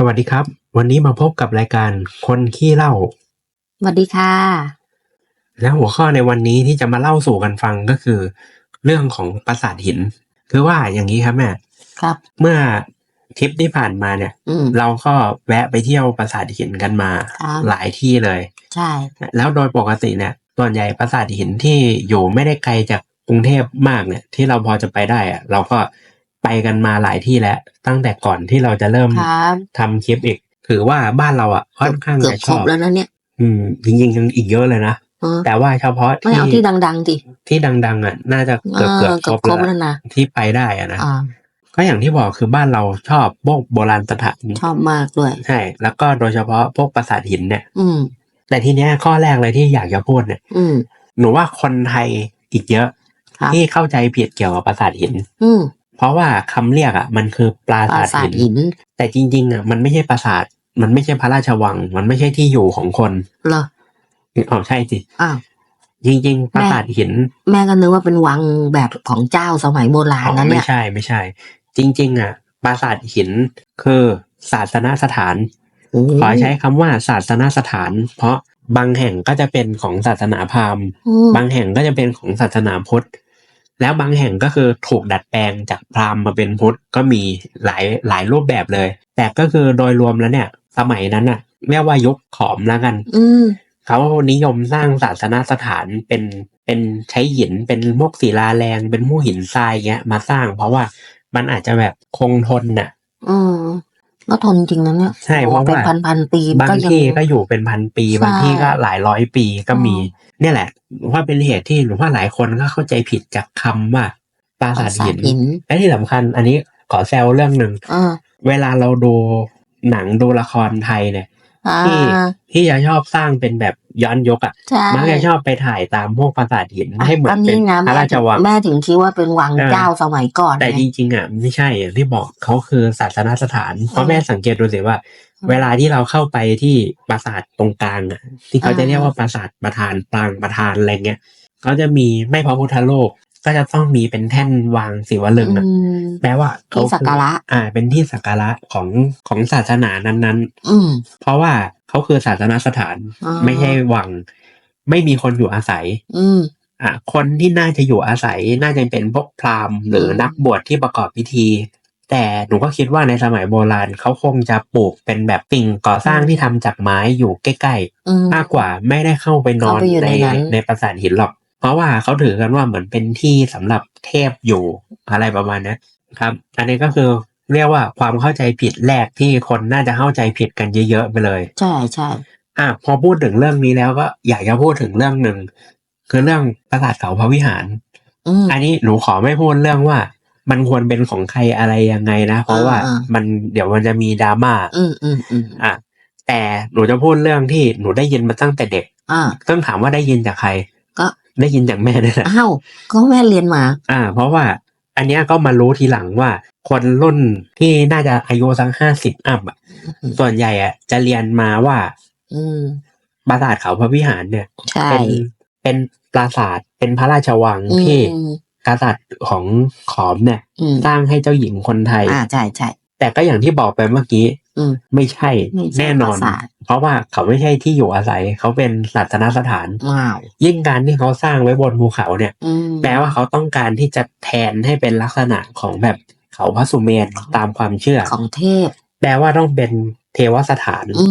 สวัสดีครับ วันนี้มาพบกับรายการคนขี้เล่า สวัสดีค่ะ และหัวข้อในวันนี้ที่จะมาเล่าสู่กันฟังก็คือ เรื่องของปราสาทหิน คือว่าอย่างนี้ครับแม่ครับ เมื่อทริปที่ผ่านมาเนี่ย อืม เราก็แวะไปเที่ยวปราสาทหินกันมา ครับ หลายที่เลย ใช่ แล้วโดยปกติเนี่ยส่วนใหญ่ปราสาทหินที่อยู่ไม่ได้ไกลจากกรุงเทพมากเนี่ย ที่เราพอจะไปได้อะเราก็ ไปกันมาหลายที่แล้ว ตั้งแต่ก่อนที่เราจะเริ่มครับทำคลิปอีก ถือว่าบ้านเราอะค่อนข้างเกือบจะคชรอบบแล้วนะเนี่ย อืมจริงๆยังอีกเยอะเลยนะเออแต่ว่าเฉพาะไม่ที่เอาที่ดังๆดิที่ดัง ๆ อะ น่าจะเกือบเกือบเกือบคครรบบแล้วแล้วนะที่ไปได้อะนะอ่าก็อย่างที่บอกคือบ้านเราชอบพวกโบราณสถานชอบมากด้วยใช่แล้วก็โดยเฉพาะพวกปราสาทหินเนี่ย อืม แต่ทีเนี้ยข้อแรกเลยที่อยากจะพูดเนี่ย อืมหนูว่าคนไทยอีกเยอะครับที่เข้าใจผิดเกี่ยวกับปราสาทหิน อืม เพราะว่าคำเรียกอะ มันคือปราปราสาทสาทหินหิน แต่จริงๆอะมันไม่ใช่ปราสาท มันไม่ใช่พระราชวัง มันไม่ใช่ที่อยู่ของคนเหรออ๋อใช่สิอ้าวจริงๆปราสาทหิน แม่ก็นึกว่าเป็นวังแบบของเจ้าสมัยโบราณอ๋อนะไม่เนี่ยใช่ไม่ใช่ จริง ๆ อะ ปราสาทหินคือศาสนสถานโอ้ขอใช้คำว่าศาสนสถาน เพราะบางแห่งก็จะเป็นของศาสนาพราหมณ์อืมบางแห่งก็จะเป็นของศาสนาพุทธ แล้วบางแห่งก็คือถูกดัดแปลงจากพราหมณ์มาเป็นพุทธก็มีหลายหลายรูปแบบเลย แต่ก็คือโดยรวมแล้วเนี่ย สมัยนั้นน่ะเรียกว่ายุคขอมแล้วกัน อืมเขานิยมสร้างศาสนสถานเป็นเป็นใช้หินเป็นมวกศิลาแรง เป็นมู่หินทรายเงี้ยมาสร้าง เพราะว่ามันอาจจะแบบคงทนน่ะอืม ก็ทนจริงนะเนี่ยใช่เพราะว่าเป็นพันพันๆปีบางก็ยังที่ก็อยู่เป็นพันปีใช่บางที่ก็หลายร้อยปีก็มีอืมเนี่ยแหละ ว่าเป็นเหตุที่หรือว่าหลายคนก็เข้าใจผิดจากคำว่าปราปสาราทสาหิทนหินและที่สำคัญ อันนี้ขอแซวเรื่องหนึ่งอ่าเวลาเราดูหนังดูละครไทยเนี่ยอ่าที่ที่จะชอบสร้างเป็นแบบ ย้อนยกอะใช่มักจะชอบไปถ่ายตามพวกปราสาทหินอะให้เหมือก็นเป็นนี่นะพระแม่ราชวังแม่ถึงคิดว่าเป็นวังเออเจ้าสมัยก่อน แต่ไงจริงๆอะไม่ใช่อย่างที่บอกเขาคือศาสนสถานเพราะอืมแม่สังเกตดูสิว่าอืมเวลาที่เราเข้าไปที่ปราสาทตรงกลางอะ ที่เขาจะอ่าเรียกว่าปราสาทประธานปรางประธานอะไรเงี้ยเขาจะมีไม่พระพุทธโลก ก็จะต้องมีเป็นแท่นวางศิวลึงอะอืมแปลว่าเขาที่สักการะ อ่า เป็นที่สักการะของของศาสนานั้นอืมๆเพราะว่าเขาคือศาสนสถานอ่าไม่ใช่วัง ไม่มีคนอยู่อาศัย อืมอะคนที่น่าจะอยู่อาศัยน่าจะเป็นพวกพราหมณ์หรืออมนักบวชที่ประกอบพิธี แต่หนูก็คิดว่าในสมัยโบราณเขาคงจะปลูกเป็นแบบสิ่งก่อสร้างที่ทำจากไม้อยู่ใกล้อืมๆมากกว่าไม่ได้เข้าไปนอนเข้าไปอยู่ในในนั้นในปราสาทหินหรอก เพราะว่าเขาถือกันว่าเหมือนเป็นที่สำหรับเทพอยู่อะไรประมาณนี้ครับ อันนี้ก็คือเรียกว่าความเข้าใจผิดแรกที่คนน่าจะเข้าใจผิดกันเยอะๆไปเลย ใช่ใช่อะพอพูดถึงเรื่องนี้แล้วก็อยากจะพูดถึงเรื่องหนึ่งคือเรื่องปราสาทเขาพระวิหารอืมอันนี้หนูขอไม่พูดเรื่องว่า มันควรเป็นของใครอะไรยังไงนะ เพราะว่าอ่าๆมันเดี๋ยวมันจะมีดราม่าอืมอืมอืมอะแต่หนูจะพูดเรื่องที่หนูได้ยินมาตั้งแต่เด็กอ่าต้องถามว่าได้ยินจากใครก็ ได้ยินจากแม่นี่แหละอ้าวก็แม่เรียนมา อ่า เพราะว่า อันเนี้ยก็มารู้ทีหลังว่า คนรุ่นที่น่าจะอายุสักห้าสิบอัพอะอืมส่วนใหญ่อะจะเรียนมาว่า อืมปราสาทเขาพระวิหารเนี่ยใช่เป็นเป็นปราสาทเป็นพระราชวังอืมที่กษัตริย์ของขอมเนี่ยอืมสร้างให้เจ้าหญิงคนไทย อ่าใช่ใช่แต่ก็อย่างที่บอกไปเมื่อกี้อืมไม่ใช่ไม่ใช่แน่นอนปราสาท เพราะว่าเขาไม่ใช่ที่อยู่อาศัย เขาเป็นศาสนสถาน ว้าว ยิ่งการที่เขาสร้างไว้บนภูเขาเนี่ย อืมแปลว่าเขาต้องการที่จะแทนให้เป็นลักษณะของแบบเขาพระสุเมนตามความเชื่อ ของเทพ แปลว่าต้องเป็นเทวสถาน อื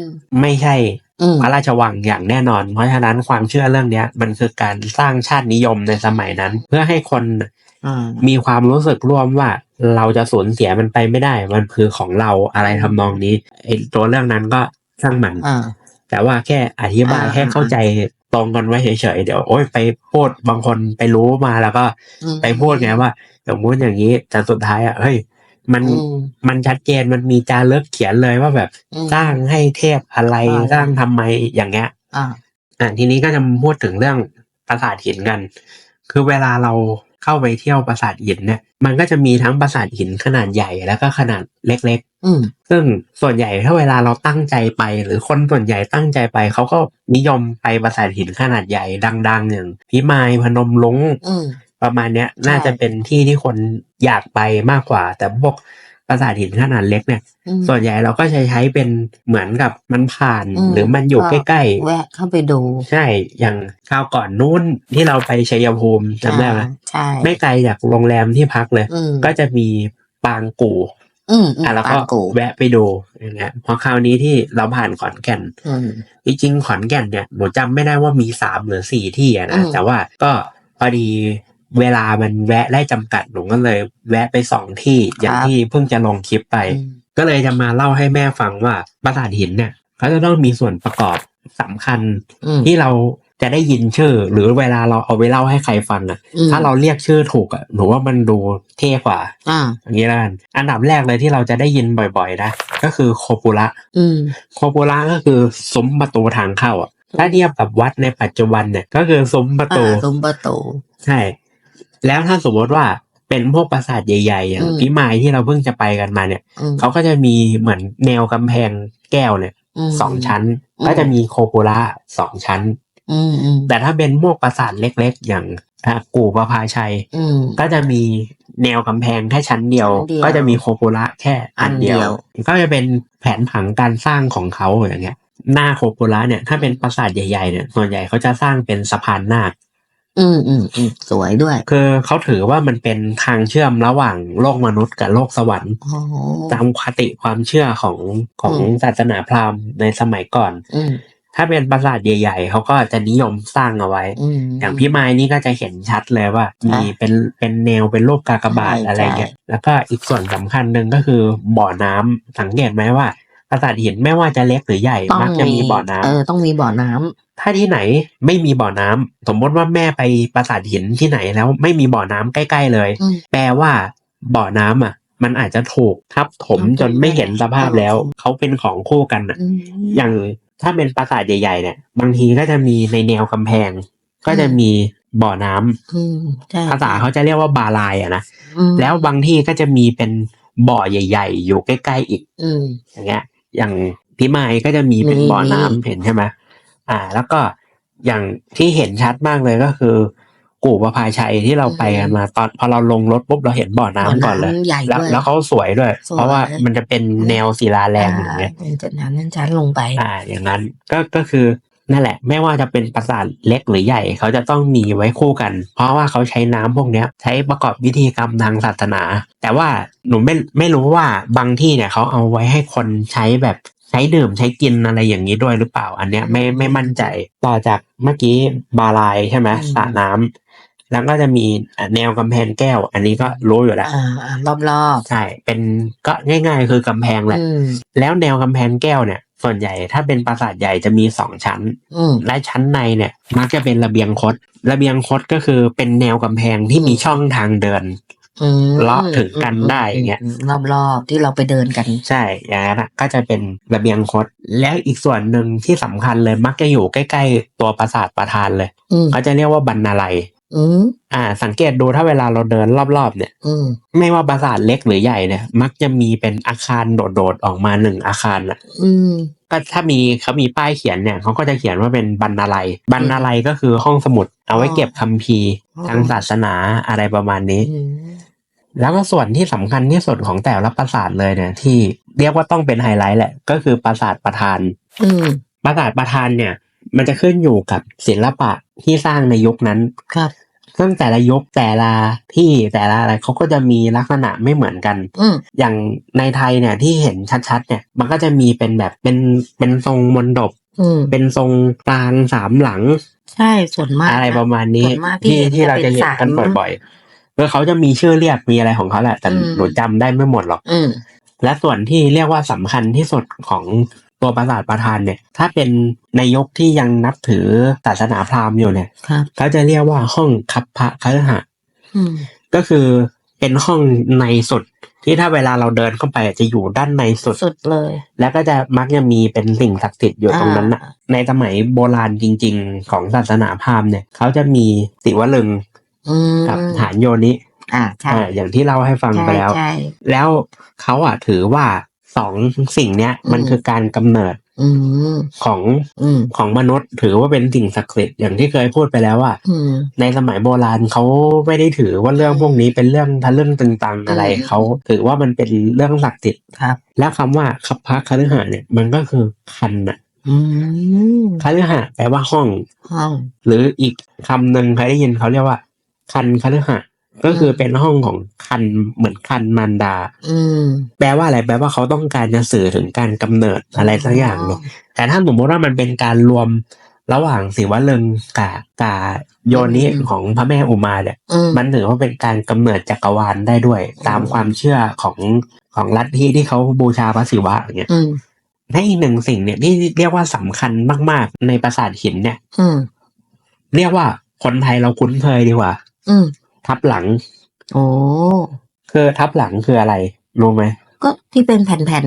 มไม่ใช่อืมพระราชวังอย่างแน่นอน เพราะฉะนั้นความเชื่อเรื่องเนี้ย มันคือการสร้างชาตินิยมในสมัยนั้น เพื่อให้คนอ่ามีความรู้สึกร่วมว่า เราจะสูญเสียมันไปไม่ได้ มันคือของเราอะไรทำนองนี้ไอ้ตัวเรื่องนั้นก็ ช่างมันอ่าแต่ว่าแค่อธิบายอ่าให้เข้าใจตรงกันไว้เฉยๆเดี๋ยวโอ๊ยไปพูดบางคนไปรู้มาแล้วก็อืมไปพูดไงว่าสมมติอย่างนี้แต่สุดท้ายอะเฮ้ยมันอืมมันชัดเจนมันมีจารึกเขียนเลยว่าแบบอืมสร้างให้เทพอะไรอ่าสร้างทำไมอย่างเงี้ยอ่าอะทีนี้ก็จะมาพูดถึงเรื่องปราสาทหินกัน คือเวลาเรา เข้าไปเที่ยวปราสาทหินเนี่ยมันก็จะมีทั้งปราสาทหินขนาดใหญ่แล้วก็ขนาดเล็กอืมๆซึ่งส่วนใหญ่ถ้าเวลาเราตั้งใจไป หรือคนส่วนใหญ่ตั้งใจไปเขาก็นิยมไปปราสาทหินขนาดใหญ่ดัง ๆ อย่างพิมายพนมลุงอืมประมาณเนี้ยใช่น่าจะเป็นที่ที่คนอยากไปมากกว่า แต่พวก ปราสาทหินขนาดเล็กเนี่ยอืมส่วนใหญ่เราก็ใช้ใช้เป็นเหมือนกับมันผ่านอืมหรือมันอยู่ใกล้แวะเข้าไปดูๆใช่อย่างคราวก่อนนู้นที่เราไปชัยภูมิจำได้ไหมอ่าใช่ไม่ไกลจากโรงแรมที่พักเลยอืมก็จะมีปางกู่อืมอืมอะแล้วก็ปางกูแวะไปดูอย่างเงี้ยพอคราวนี้ที่เราผ่านขอนแก่นอืมจริงๆขอนแก่นเนี่ยหนูจำไม่ได้ว่ามีสามหรือสี่ที่อะนะอืมแต่ว่าก็พอดี เวลามันแวะได้จำกัดหนูก็เลย แวะไปสองที่อย่างที่เพิ่งจะลงคลิปไปอืมก็เลยจะมาเล่าให้แม่ฟังว่าปราสาทหินเนี่ยเขาจะต้องมีส่วนประกอบสำคัญอืมที่เราจะได้ยินชื่อ หรือเวลาเราเอาไปเล่าให้ใครฟังอะอืมถ้าเราเรียกชื่อถูกอะหนูว่ามันดูเท่กว่าอ่าอย่างนี้แล้วกันอันดับแรกเลยที่เราจะได้ยินบ่อยๆนะก็คือโคปุระอืมโคปุระก็คือซุ้มประตูทางเข้าอะถ้าเทียบกับวัดในปัจจุบันเนี่ย ก็คือซุ้มประตูอ่าซุ้มประตูใช่ แล้วถ้าสมมติว่าเป็นพวกปราสาทใหญ่ๆอย่างอืมพิมายที่เราเพิ่งจะไปกันมาเนี่ยอืมเขาก็จะมีเหมือนแนวกำแพงแก้วเนี่ยมสองชั้นอืมก็จะมีโคปุระสองชั้นอืมอืมแต่ถ้าเป็นพวกปราสาทเล็กๆ อย่างอะกู่ประภาชัยอืมก็จะมีแนวกำแพงแค่ชั้นเดียวชั้นเดียวก็จะมีโคปุระแค่อันเดียวอันเดียว ก็จะเป็นแผนผังการสร้างของเขาอย่างเงี้ยหน้าโคปุระเนี่ยถ้าเป็นปราสาทใหญ่ๆเนี่ยส่วนใหญ่เขาจะสร้างเป็นสะพานนาค อืมอืมอืมสวยด้วย คือเขาถือว่ามันเป็นทางเชื่อมระหว่างโลกมนุษย์กับโลกสวรรค์โอ้โหตามคติความเชื่อของของอืม ศาสนาพราหมณ์ในสมัยก่อน อืมถ้าเป็นปราสาทใหญ่ ๆเขาก็จะนิยมสร้างเอาไว้ อืม อย่างพี่ไม้นี่ก็จะเห็นชัดเลยว่า มีอะเป็นเป็นแนวเป็นรูปกากบาทใช่อะไรเงี้ยใช่แล้วก็อีกส่วนสำคัญหนึ่งก็คือบ่อน้ำสังเกตไหมว่าปราสาทหินไม่ว่าจะเล็กหรือใหญ่ ต้องมักจะมีบ่อน้ำเออ ต้องมีบ่อน้ำ ถ้าที่ไหนไม่มีบ่อน้ำสมมติว่าแม่ไปปราสาทหินที่ไหนแล้วไม่มีบ่อน้ำใกล้ ๆ เลยอืมแปลว่า บ่อน้ำอะ มันอาจจะถูกทับถมทับถมจนไม่เห็นสภาพแล้วเออเขาเป็นของคู่กันอะอืมอย่างถ้าเป็นปราสาทใหญ่ๆเนี่ย บางทีก็จะมีในแนวกำแพง ก็จะมีบ่อน้ำอืมใช่ภาษาเขาจะเรียกว่าบาลายอะนะอืมแล้วบางที่ก็จะมีเป็นบ่อใหญ่ ๆ อยู่ใกล้ ๆ อีกอืมอย่างเงี้ย อย่างพิมายก็จะมีเป็นมีบ่อน้ำมีเห็นใช่ไหม อ่า แล้วก็อย่างที่เห็นชัดมากเลยก็คือกู่ประภาชัยที่เราไปกันมาตอนพอเราลงรถปุ๊บเราเห็นบ่อน้ำบ่อก่อนเลยน้ำใหญ่แล้วด้วย แล้วเขาสวยด้วย สวย เพราะว่ามันจะเป็นแนวศิลาแรงอย่างเงี้ยเป็นจากนั้นนั้นชั้นลงไปอ่า อย่างนั้นก็ก็คือนั่นแหละ ไม่ว่าจะเป็นปราสาทเล็กหรือใหญ่ เขาจะต้องมีไว้คู่กัน เพราะว่าเขาใช้น้ำพวกเนี้ย ใช้ประกอบพิธีกรรมทางศาสนา แต่ว่าหนูไม่ไม่รู้ว่าบางที่เนี่ยเขาเอาไว้ให้คนใช้แบบ ใช้ดื่มใช้กินอะไรอย่างนี้ด้วยหรือเปล่า อันเนี้ยไม่ไม่มั่นใจต่อจากเมื่อกี้บาลายใช่ไหมอืมสระน้ำแล้วก็จะมีอะแนวกำแพงแก้ว อันนี้ก็รู้อยู่แล้วอ่ารอบรอบใช่เป็นก็ง่าย ๆ คือกำแพงแหละอืมแล้วแนวกำแพงแก้วเนี่ยส่วนใหญ่ถ้าเป็นปราสาทใหญ่จะมีสองชั้นอืมและชั้นในเนี่ยมักจะเป็นระเบียงคด ระเบียงคดก็คือเป็นแนวกำแพงที่มีช่องทางเดิน อืมเลาะถึงกันได้อย่างเงี้ยรอบรอบๆที่เราไปเดินกัน ใช่อย่างนั้นอะก็จะเป็นระเบียงคด แล้วอีกส่วนหนึ่งที่สำคัญเลยมักจะอยู่ใกล้ ๆ ตัวปราสาทประธานเลยอืมเขาจะเรียกว่าบรรณาลัยอืมอ่า สังเกตดูถ้าเวลาเราเดินรอบๆเนี่ย อืมไม่ว่าปราสาทเล็กหรือใหญ่เนี่ย มักจะมีเป็นอาคารโดดๆออกมาหนึ่งอาคารอะ อืม ก็ถ้ามีเขามีป้ายเขียนเนี่ยเขาก็จะเขียนว่าเป็นบรรณาลัยบรรณาลัยก็คือห้องสมุด เอาไว้เก็บคัมภีร์อ๋อ ทางศาสนาอะไรประมาณนี้ อืม แล้วก็ส่วนที่สำคัญที่สุดของแต่ละปราสาทเลยเนี่ย ที่เรียกว่าต้องเป็นไฮไลท์แหละ ก็คือปราสาทประธาน อืมปราสาทประธานเนี่ย มันจะขึ้นอยู่กับศิลปะที่สร้างในยุคนั้นครับซึ่งแต่ละยุคแต่ละที่แต่ละอะไรเขาก็จะมีลักษณะไม่เหมือนกันอืมอย่างในไทยเนี่ยที่เห็นชัดๆ เนี่ย มันก็จะมีเป็นแบบเป็นเป็นทรงมนดบอืมเป็นทรงปรางสามหลัง ใช่ส่วนมากอะไรประมาณนี้ส่วนมากที่ที่เห็นที่เราจะเห็นจะเป็นกันสามบ่อยๆ คือเขาจะมีชื่อเรียกมีอะไรของเขาแหละ แต่อืมหนูจำได้ไม่หมดหรอกอืมและส่วนที่เรียกว่าสำคัญที่สุดของตัวปราสาทประธานเนี่ย ถ้าเป็นในยกที่ยังนับถือศาสนาพราหมณ์อยู่เนี่ยครับเขาจะเรียกว่าห้องคัพพะคฤหะอืมก็คือเป็นห้องในสุดที่ถ้าเวลาเราเดินเข้าไปจะอยู่ด้านในสุดสุดเลย แล้วก็จะมักจะมีเป็นสิ่งศักดิ์สิทธิ์อยู่ตรงนั้นน่ะอ่าในสมัยโบราณจริง ๆ ของศาสนาพราหมณ์เนี่ยเขาจะมีศิวลึง อืมกับฐานโยนิอ่าใช่อ่าอย่างที่เล่าให้ฟังไปแล้ว ใช่ แล้วเขาอะถือว่าสองสิ่งเนี้ยอืมมันคือการกำเนิดอืมของอืมของมนุษย์ ถือว่าเป็นสิ่งศักดิ์สิทธิ์อย่างที่เคยพูดไปแล้วว่า อืม ในสมัยโบราณเขาไม่ได้ถือว่าเรื่องพวกนี้เป็นเรื่องทะลึ่งตึงตังอะไรอืม เขาถือว่ามันเป็นเรื่องศักดิ์สิทธิ์ครับ แล้วคำว่าคับพักคฤหาสน์เนี่ยมันก็คือคันน่ะอืมคฤหาสน์แปลว่าห้อง ห้อง หรืออีกคำหนึ่งเคยได้ยินเขาเรียกว่า คันคฤหาสน์ก็คือเป็นห้องของคันเหมือนคันมารดา อืมแปลว่าอะไรแปลว่าเขาต้องการจะสื่อถึงการกำเนิดอะไรสักอย่างเนี่ยแต่ถ้าสมมติว่ามันเป็นการรวมระหว่างศิวลึงกับกาโยนิของพระแม่อุมาเนี่ยอืมมันถือว่าเป็นการกำเนิดจักรวาลได้ด้วย ตามความเชื่อของของลัทธิที่เขาบูชาพระศิวะอย่างเงี้ยอืมในอีกหนึ่งสิ่งเนี่ยที่เรียกว่าสำคัญมาก ๆ ในปราสาทหินเนี่ยอืมเรียกว่าคนไทยเราคุ้นเคยดีกว่า อืมทับหลัง โอ้คือทับหลังคืออะไร รู้ไหม ก็ที่เป็นแผ่น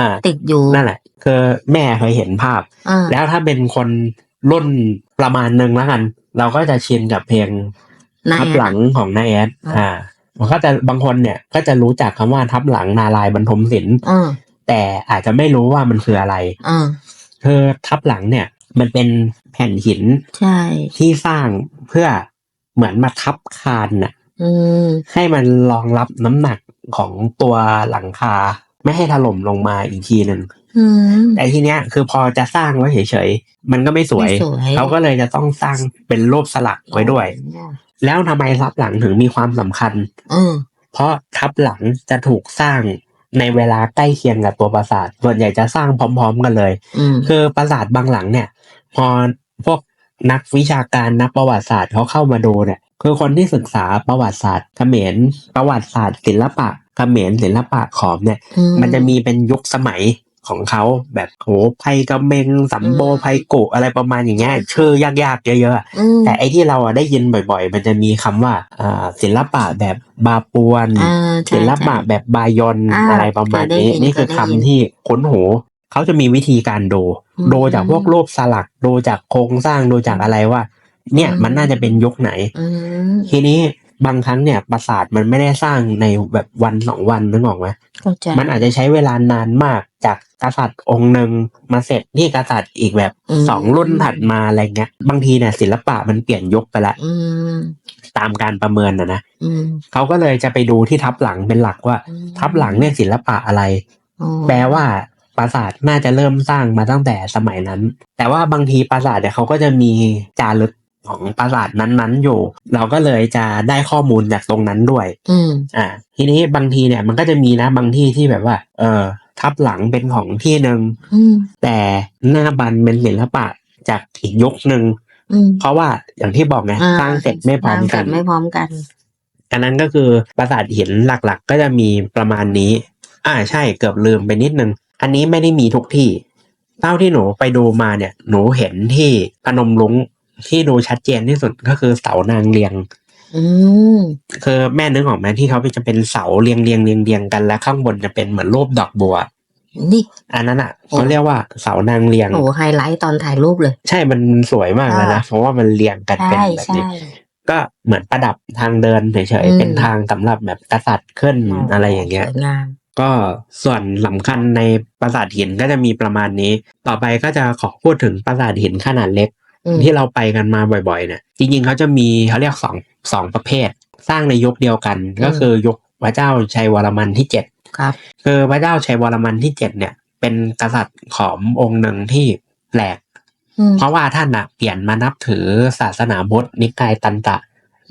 อ่า ๆติดอยู่นั่นแหละ คือแม่เคยเห็นภาพ อ่าแล้วถ้าเป็นคนรุ่นประมาณหนึ่งแล้วกัน เราก็จะชินกับเพลงนายทับหลังของนายแอดอ่า อ่ามันก็จะบางคนเนี่ย ก็จะรู้จักคำว่าทับหลังนาลายณ์บรรทมศิลป์อ่าแต่อาจจะไม่รู้ว่ามันคืออะไร อ่าคือทับหลังเนี่ย มันเป็นแผ่นหินใช่ ที่สร้างเพื่อ เหมือนมาทับคานน่ะอืมให้มันรองรับน้ำหนักของตัวหลังคา ไม่ให้ถล่มลงมาอีกทีหนึ่งอืมแต่ทีเนี้ยคือพอจะสร้างไว้เฉยๆ มันก็ไม่สวยไม่สวย เขาก็เลยจะต้องสร้างเป็นรูปสลักไว้ด้วย แล้วทำไมทับหลังถึงมีความสำคัญอืมเพราะทับหลังจะถูกสร้างในเวลาใกล้เคียงกับตัวปราสาท ส่วนใหญ่จะสร้างพร้อม ๆ กันเลยอืมคือปราสาทบางหลังเนี่ย พอพวก นักวิชาการนักประวัติศาสตร์เขาเข้ามาดูเนี่ยคือคนที่ศึกษาประวัติศาสตร์เขมรประวัติศาสตร์ศิลปะเขมรศิลปะขอมเนี่ยอืมันจะมีเป็นยุคสมัยของเขาแบบโหไพกำเมงสัมโบอืมไพกุอะไรประมาณอย่างเงี้ยชื่อยากๆ เยอะๆอะอืมแต่ไอที่เราอะได้ยินบ่อยๆ มันจะมีคำว่าอ่าศิลปะแบบบาปวนอ่าใช่ศิลปะใช่แบบบายอนอ่าอะไรประมาณนี้เคยได้ยินนี่คือเคยได้คำยินที่คุ้นหูเขาจะมีวิธีการดูอืม ดูจากพวกรูปสลักดูจากโครงสร้างดูจากอะไรว่า เนี่ยอืมมันน่าจะเป็นยุคไหนอืมทีนี้บางครั้งเนี่ยปราสาทมันไม่ได้สร้างในแบบวันสองวันนึกออกไหมเข้าใจมันอาจจะใช้เวลานานมากจากกษัตริย์องค์หนึ่งมาเสร็จที่กษัตริย์อีกแบบอืมสองรุ่นถัดมาอะไรเงี้ย บางทีเนี่ยศิลปะมันเปลี่ยนยุคไปละอืมตามการประเมินนะนะอืมเขาก็เลยจะไปดูที่ทับหลังเป็นหลักว่าอืมทับหลังเนี่ยศิลปะอะไรอ๋อแปลว่า ปราสาทน่าจะเริ่มสร้างมาตั้งแต่สมัยนั้น แต่ว่าบางทีปราสาทเนี่ยเขาก็จะมีจารึกของปราสาทนั้นๆอยู่ เราก็เลยจะได้ข้อมูลจากตรงนั้นด้วย อืมอ่า ทีนี้บางทีเนี่ยมันก็จะมีนะบางที่ที่แบบว่า เออทับหลังเป็นของที่หนึ่งอืมแต่หน้าบันเป็นศิลปะจากอีกยุคหนึ่งอืมเพราะว่าอย่างที่บอกไงอ่สร้างเสร็จไม่พร้อมสางเสกัร็นจไม่พร้อมกันอันนั้นก็คือปราสาทหินหลักๆ ก็จะมีประมาณนี้ อ่าใช่เกือบลืมไปนิดนึง อันนี้ไม่ได้มีทุกที่ เท่าที่หนูไปดูมาเนี่ย หนูเห็นที่พนมรุ้งที่ดูชัดเจนที่สุดก็คือเสานางเรียง อืมคือแม่นึกออกไหมที่เขาจะเป็นเสาเรียงเรียงเรียงเรียงกันแล้วข้างบนจะเป็นเหมือนรูปดอกบัว นี่ อันนั้นอะเขาเรียกว่าเสานางเรียงโหไฮไลท์ตอนถ่ายรูปเลย ใช่มันสวยมากเลยนะเพราะว่ามันเรียงกันเป็นใช่แบบใช่ นี้ ก็เหมือนประดับทางเดินเฉยอืๆมเป็นทางสำหรับแบบกษัตริย์ขึ้นอะไรอย่างเงี้ย สวยงาม ก็ส่วนสำคัญในปราสาทหินก็จะมีประมาณนี้ ต่อไปก็จะขอพูดถึงปราสาทหินขนาดเล็กอืมที่เราไปกันมาบ่อยๆเนี่ยจริงๆเขาจะมีเขาเรียกสองสองประเภท สร้างในยุคเดียวกันก็คือยุคพระเจ้าชัยวรมันที่เจ็ดครับคือพระเจ้าชัยวรมันที่เจ็ดเนี่ย เป็นกษัตริย์ขอมองค์หนึ่งที่แปลกอืมเพราะว่าท่านอะเปลี่ยนมานับถือศาสนาพุทธนิกายตันตะ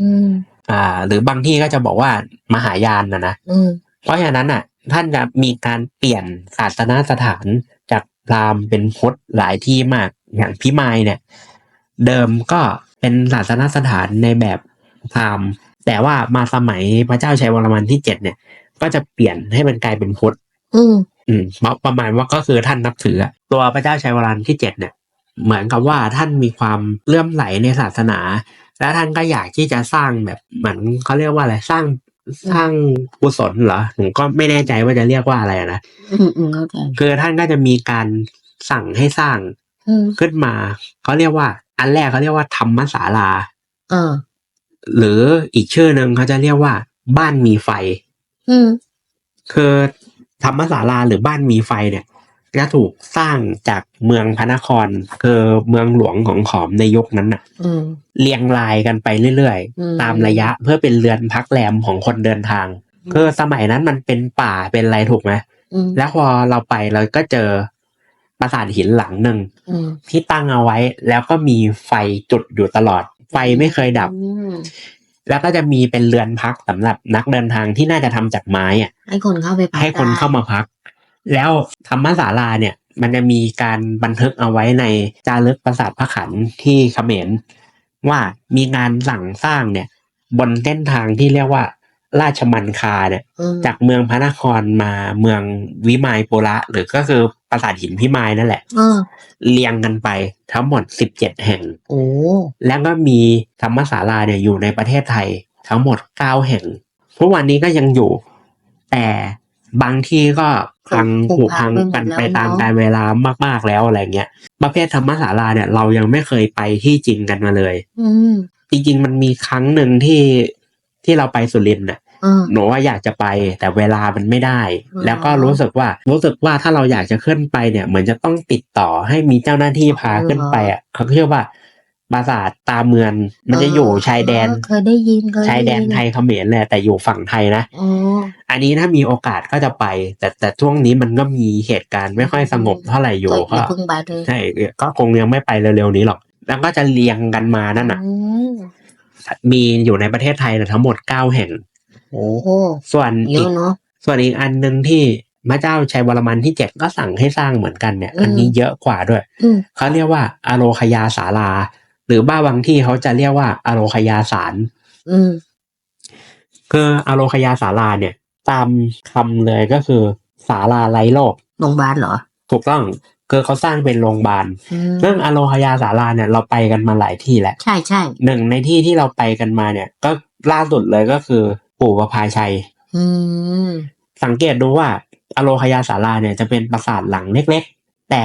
อืมอ่า หรือบางที่ก็จะบอกว่ามหายานนะนะอืมเพราะฉะนั้นอะ ท่านจะมีการเปลี่ยนศาสนสถานจากพราหมณ์เป็นพุทธหลายที่มาก อย่างพิมายเนี่ย เดิมก็เป็นศาสนสถานในแบบพราหมณ์แต่ว่ามาสมัยพระเจ้าชัยวรมันที่เจ็ดเนี่ย ก็จะเปลี่ยนให้มันกลายเป็นพุทธอืมอืมเพราะประมาณว่าก็คือท่านนับถืออะตัวพระเจ้าชัยวรมันที่เจ็ดเนี่ย เหมือนกับว่าท่านมีความเลื่อมใสในศาสนา และท่านก็อยากที่จะสร้างแบบเหมือนเขาเรียกว่าอะไรสร้าง สร้างกุศลเหรอผมก็ไม่แน่ใจว่าจะเรียกว่าอะไรนะอืมอืมเข้าใจคือท่านก็จะมีการสั่งให้สร้างอืมขึ้นมาเขาเรียกว่า อันแรกเขาเรียกว่าธรรมศาลาเออหรืออีกชื่อหนึ่งเขาจะเรียกว่า บ้านมีไฟอืมคือธรรมศาลาหรือบ้านมีไฟเนี่ย จะถูกสร้างจากเมืองพระนครคือเมืองหลวงของขอมในยุคนั้นน่ะอืมเรียงรายกันไปเรื่อยอืมๆตามระยะเพื่อเป็นเรือนพักแรมของคนเดินทางอืมคือสมัยนั้นมันเป็นป่าเป็นอะไรถูกไหมอืมแล้วพอเราไปเราก็เจอปราสาทหินหลังหนึ่งอืมที่ตั้งเอาไว้ แล้วก็มีไฟจุดอยู่ตลอด ไฟไม่เคยดับอืมแล้วก็จะมีเป็นเรือนพักสำหรับนักเดินทางที่น่าจะทำจากไม้อะให้คนเข้าไปพักให้คนได้เข้ามาพัก แล้วธรรมศาลาเนี่ยมันจะมีการบันทึกเอาไว้ในจารึกปราสาทพระขันที่เขมรว่ามีงานหลังสร้างเนี่ย บนเส้นทางที่เรียกว่า ราชมันคาเนี่ยอืมจากเมืองพระนครมาเมืองวิมายปุระหรือก็คือปราสาทหินพิมายนั่นแหละเออเรียงกันไปทั้งหมดสิบเจ็ดแห่งโอ้แล้วก็มีธรรมศาลาเนี่ยอยู่ในประเทศไทยทั้งหมดเก้าแห่งทุกวันนี้ก็ยังอยู่ แต่ บางที่ก็พังผุพังกันไปตามกาลเวลามาก ๆแล้วอะไรเงี้ยประเภทธรรมศาลาเนี่ยเรายังไม่เคยไปที่จริงกันมาเลยอืมจริงๆมันมีครั้งหนึ่งที่ที่เราไปสุรินทร์น่ะเออหนูว่าอยากจะไปแต่เวลามันไม่ได้อ๋อแล้วก็รู้สึกว่ารู้สึกว่าถ้าเราอยากจะขึ้นไปเนี่ย เหมือนจะต้องติดต่อให้มีเจ้าหน้าที่พาขึ้นไปอะเขาเรียกว่า ปราสาทตาเมือน มันจะอยู่ชายแดนเออเคยได้ยินเคยชายแดนไทยเขมรแหละแต่อยู่ฝั่งไทยนะอ๋ออันนี้ถ้ามีโอกาสก็จะไป แต่แต่ช่วงนี้มันก็มีเหตุการณ์ไม่ค่อยสงบเท่าไหร่อยู่ก็ก็อย่าเพิ่งไปเลยใช่ก็คงยังไม่ไปเร็วๆนี้หรอก แล้วก็จะเรียงกันมานั่นน่ะอืมมีอยู่ในประเทศไทยเนี่ยทั้งหมดเก้าแห่งโอ้โหส่วนเยอีอะกเนาะส่วนอีกอันหนึ่งที่พระเจ้าชัยวรมันที่เจ็ดก็สั่งให้สร้างเหมือนกันเนี่ยอืมอันนี้เยอะกว่าด้วยอืมเขาเรียกว่าอโรคยาศาลา หรือบ้าบางที่เขาจะเรียกว่าอโรคยาสาร อืมคืออโรคยาศาลาเนี่ย ตามคำเลยก็คือศาลาไร้โรคโรงพยาบาลเหรอ ถูกต้องคือเขาสร้างเป็นโรงพยาบาลอืมซึ่งอโรคยาศาลาเนี่ยเราไปกันมาหลายที่แหละ ใช่ใช่หนึ่งในที่ที่เราไปกันมาเนี่ย ก็ล่าสุดเลยก็คือปู่ประภาชัยอืมสังเกตดูว่าอโรคยาศาลาเนี่ยจะเป็นปราสาทหลังเล็ก ๆ แต่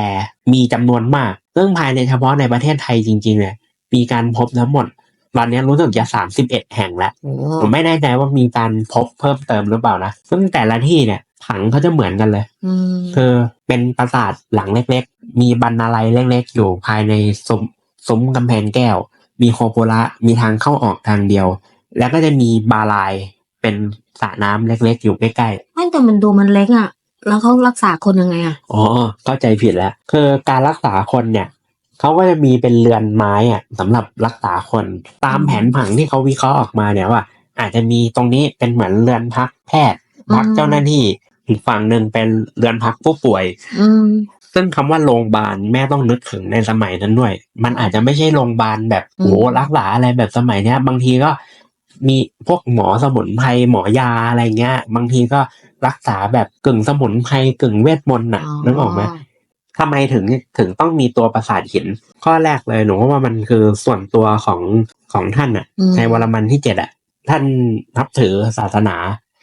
มีจำนวนมาก ซึ่งภายในเฉพาะในประเทศไทยจริงๆเนี่ย มีการพบทั้งหมดตอนนี้รู้สึกจะสามสิบเอ็ดแห่งแล้วโอ้ผมไม่แน่ใจว่ามีการพบเพิ่มเติมหรือเปล่านะ ซึ่งแต่ละที่เนี่ยผังเขาจะเหมือนกันเลยอืมคือเป็นปราสาทหลังเล็กๆ มีบรรณาลัยเล็กๆ อยู่ภายในซุ้มซุ้มกำแพงแก้ว มีโคโประมีทางเข้าออกทางเดียว แล้วก็จะมีบาลายเป็นสระน้ำเล็กๆ อยู่ใกล้ๆไม่แต่มันดูมันเล็กอะ แล้วเขารักษาคนยังไงอะ อ๋อ เข้าใจผิดแล้ว คือการรักษาคนเนี่ย เขาก็จะมีเป็นเรือนไม้อะสำหรับรักษาคน ตามอืมแผนผังที่เขาวิเคราะห์ออกมาเนี่ยว่า อาจจะมีตรงนี้เป็นเหมือนเรือนพักแพทย์พักเจ้าหน้าที่อีกฝั่งหนึ่งเป็นเรือนพักผู้ป่วยอืมซึ่งคำว่าโรงพยาบาลแม่ต้องนึกถึงในสมัยนั้นด้วย มันอาจจะไม่ใช่โรงพยาบาลแบบโหรักษาอะไรแบบสมัยเนี้ย บางทีก็มีพวกหมอสมุนไพรหมอยาอะไรเงี้ย บางทีก็รักษาแบบกึ่งสมุนไพรกึ่งเวทมนต์น่ะนึกออกไหม ทำไมถึงถึงต้องมีตัวประสาทหิน ข้อแรกเลยหนูว่ามันคือส่วนตัวของของท่านอะอืมในวรมันที่เจ็ดอะท่านนับถือศาสนา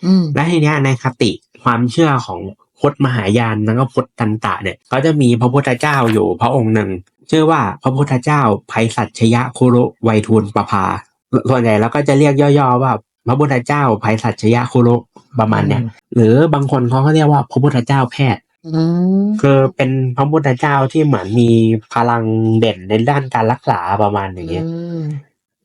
อืมและทีเนี้ยในคติความเชื่อของพุทธมหายานแล้วก็พุทธตันตะเนี่ยเขาจะมีพระพุทธเจ้าอยู่พระองค์หนึ่งชื่อว่าพระพุทธเจ้าไพศาลชยคุรุไวยทูลประภาส่วนใหญ่แล้วก็จะเรียกย่อๆว่าพระพุทธเจ้าไพศาลชยคุรุประมาณเนี้ยหรือบางคนเขาก็เรียกว่าพระพุทธเจ้าแพทย์ อืมคือเป็นพระพุทธเจ้าที่เหมือนมีพลังเด่นในด้านการรักษาประมาณอย่างเงี้ยอืม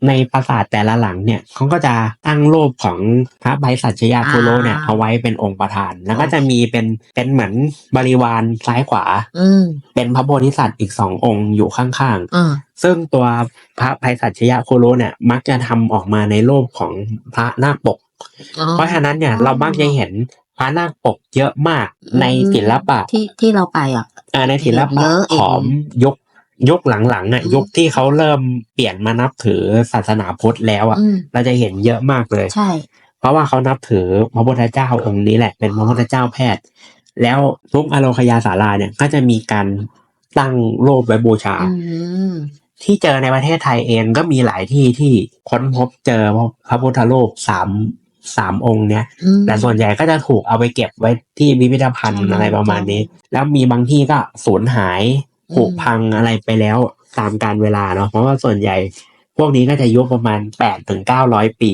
ในปราสาทแต่ละหลังเนี่ยเขาก็จะตั้งรูปของพระไพศาลชยาคุโรเนี่ยอ่าเอาไว้เป็นองค์ประธาน แล้วก็จะมีเป็นเป็นเหมือนบริวารซ้ายขวา อืมเป็นพระโพธิสัตว์อีกสององค์อยู่ข้างอ่าๆ ซึ่งตัวพระไพศาลชยาคุโรเนี่ยมักจะทำออกมาในรูปของพระนาคปก อ๋อ เพราะฉะนั้นเนี่ยเรามักจะเห็น พระนาคปกเยอะมากในศิลปะที่ที่เราไปอะอ่าในศิลปะเยอะเองขอมยุคยุคหลังๆอะอืมยุคที่เขาเริ่มเปลี่ยนมานับถือศาสนาพุทธแล้วอะอืมเราจะเห็นเยอะมากเลยใช่เพราะว่าเขานับถือพระพุทธเจ้าองค์นี้แหละเป็นพระพุทธเจ้าแพทย์ แล้วทุกอโลคยาสาราเนี่ยก็จะมีการตั้งรูปไว้บูชาอืมที่เจอในประเทศไทยเองก็มีหลายที่ที่ค้นพบเจอพระพุทธรูปสาม สามองค์เนี้ยอืมแต่ส่วนใหญ่ก็จะถูกเอาไปเก็บไว้ที่พิพิธภัณฑ์ใช่อะไรประมาณนี้ แล้วมีบางที่ก็สูญหายผุอืมพังอะไรไปแล้วตามการเวลาเนาะเพราะว่าส่วนใหญ่ พวกนี้ก็จะอายุประมาณแปดถึงเก้าร้อยปี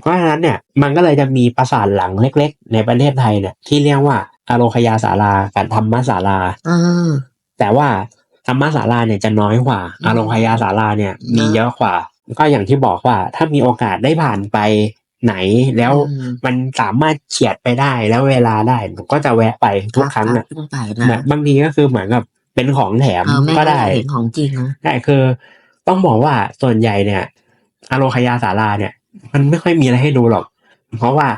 เพราะฉะนั้นเนี่ยมันก็เลยจะมีปราสาทหลังเล็ก ๆ ในประเทศไทยเนี่ยที่เรียกว่าอโลคยาศาลากับธรรมศาลาเออแต่ว่าธรรมศาลาเนี่ยจะน้อยกว่าอืมอารมณ์พยาศาลาเนี่ยมีเนอะเยอะกว่า ก็อย่างที่บอกว่าถ้ามีโอกาสได้ผ่านไป ไหนแล้วอืมมันสามารถเฉียดไปได้แล้วเวลาได้ผมก็จะแวะไปทุกครั้งอะอะต้องไปเหมือนนะบางทีก็คือเหมือนกับเป็นของแถมเออแม่ก็ก็ได้อยากเห็นของจริงนะใช่คือ ต้องบอกว่าส่วนใหญ่เนี่ยอโลคยาศาลาเนี่ย มันไม่ค่อยมีอะไรให้ดูหรอก เพราะว่า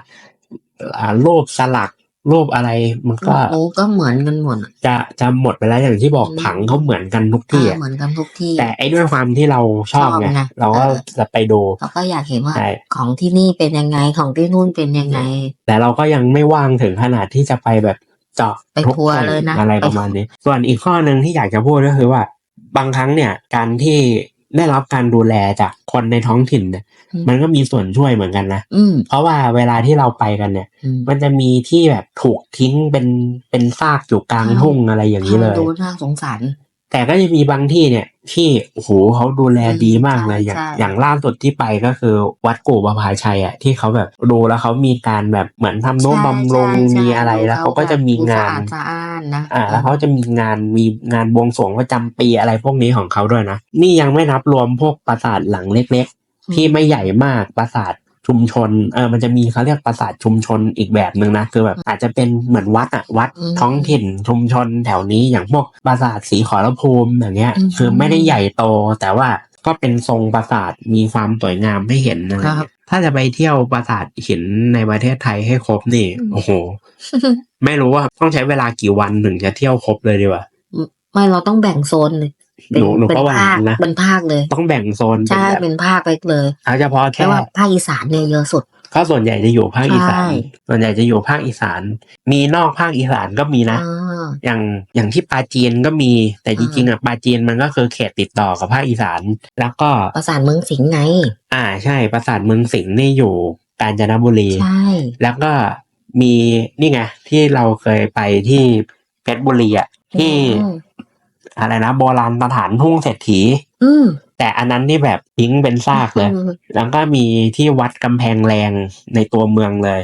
อ่ารูปสลัก รูปอะไรมันก็โอ้ก็เหมือนกันหมดอะจะจะหมดไปแล้วอย่างที่บอกอืมผังเขาเหมือนกันทุกที่เอออะเหมือนกันทุกที่ แต่ไอ้ด้วยความที่เราชอบไงชอบไงเราก็เออจะไปดูเราก็อยากเห็นว่าใช่ของที่นี่เป็นยังไงของที่นู่นเป็นยังไง แต่เราก็ยังไม่ว่างถึงขนาดที่จะไปแบบเจาะไปทุกทัวร์แห่งเลยนะอะไรไปประมาณนี้ ส่วนอีกข้อหนึ่งที่อยากจะพูดก็คือว่า บางครั้งเนี่ยการที่ได้รับการดูแลจากคนในท้องถิ่นเนี่ยอื มมันก็มีส่วนช่วยเหมือนกันนะอืมเพราะว่าเวลาที่เราไปกันเนี่ยอืมมันจะมีที่แบบถูกทิ้งเป็นเป็นซากอยู่กลางใช่ทุ่งอะไรอย่างนี้เลยดูน่าสงสารแต่ก็จะมีบางที่เนี่ย ที่โอ้โหเขาดูแลดีมากเลยใช่อย่างใช่อย่างล่าสุดที่ไปก็คือวัดกู่ประภาชัยอะที่เขาแบบดูแล้วเขามีการแบบเหมือนทำโน้มใช่บำรุงใช่ใช่มีอะไรแล้วเขาก็จะมีงานดูสะอาดสะอ้านนะอ่าแล้วเขาจะมีงานมีงานบวงสรวงประจำปีอะไรพวกนี้ของเขาด้วยนะ นี่ยังไม่นับรวมพวกปราสาทหลังเล็กๆ ที่ไม่ใหญ่มากปราสาทชุมชนเออมันจะมีเขาเรียกปราสาทชุมชนอีกแบบหนึ่งนะคือแบบอาจจะเป็นเหมือนวัดอะวัดอืมท้องถิ่นชุมชนแถวนี้อย่างพวกปราสาทสีขอรภูมิอย่างเงี้ยอืมคือไม่ได้ใหญ่โตแต่ว่าก็เป็นทรงปราสาทมีความสวยงามให้เห็นอะไรครับเงี้ยถ้าจะไปเที่ยวปราสาทหินในประเทศไทยให้ครบนี่อืมโอ้โห ไม่รู้ว่าต้องใช้เวลากี่วันถึงจะเที่ยวครบเลยดีกว่าไม่เราต้องแบ่งโซนเลย หนูหนูเป็นก็ว่าภาคงั้นนะเป็นภาคเลย ต้องแบ่งโซนเป็นใช่แบบเป็นภาคไปเลยเอาเฉพาะแต่แค่ว่าภาคอีสานเนี่ยเยอะสุดก็ส่วนใหญ่จะอยู่ภาคอีสานใช่ส่วนใหญ่จะอยู่ภาคอีสาน มีนอกภาคอีสานก็มีนะอ่าอย่างอย่างที่ปาจีนก็มี แต่จริงๆอะปาจีนมันก็คือเขตติดต่อกับภาคอีสาน แล้วก็ประสานเมืองสิงห์ไง อ่าใช่ปราสาทเมืองสิงห์นี่อยู่กาญจนบุรี ใช่ แล้วก็มีนี่ไงที่เราเคยไปที่เพชรบุรีอะที่ อืมอะไรนะโบราณสถานทุ่งเศรษฐี อืมแต่อันนั้นนี่แบบทิ้งเป็นซากเลย แล้วก็มีที่วัดกำแพงแรงในตัวเมืองเลย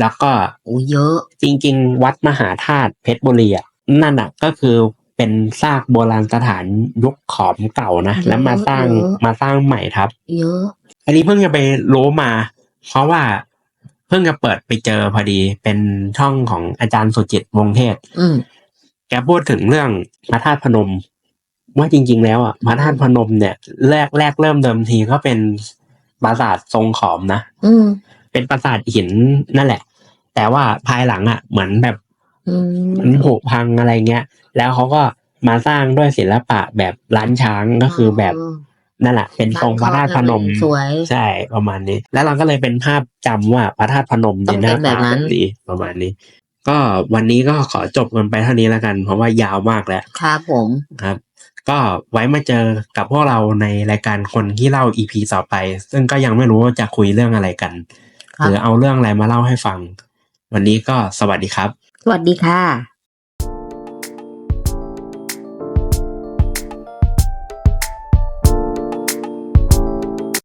แล้วก็โอ้เยอะ จริง ๆ วัดมหาธาตุเพชรบุรีอะนั่นอะก็คือเป็นซากโบราณสถานยุคขอมเก่านะเยอะแล้วมาสร้างเยอะมาสร้างใหม่ครับ เยอะ อันนี้เพิ่งจะไปรู้มา เพราะว่าเพิ่งจะเปิดไปเจอพอดีเป็นช่องของอาจารย์สุจิตวงศ์เทศอืม แกพูดถึงเรื่องพระธาตุพนม ว่าจริง ๆ แล้วอะพระธาตุพนมเนี่ยแรกแรกเริ่มเดิมทีก็เป็นปราสาททรงขอมนะอืมเป็นปราสาทหินนั่นแหละ แต่ว่าภายหลังอะ เหมือนแบบอืมมันผุพังอะไรเงี้ย แล้วเขาก็มาสร้างด้วยศิลปะแบบล้านช้างก็คือแบบนั่นแหละเป็นทรงพระธาตุพนมสวยใช่ประมาณนี้ แล้วเราก็เลยเป็นภาพจำว่าพระธาตุพนมต้องเป็นแบบนั้นดีประมาณนี้ ก็วันนี้ก็ขอจบกันไปเท่านี้แล้วกัน เพราะว่ายาวมากแล้วครับผมครับ ก็ไว้มาเจอกับพวกเราในรายการคนที่เล่า EP ต่อไป ซึ่งก็ยังไม่รู้ว่าจะคุยเรื่องอะไรกันครับหรือเอาเรื่องอะไรมาเล่าให้ฟัง วันนี้ก็สวัสดีครับ สวัสดีค่ะ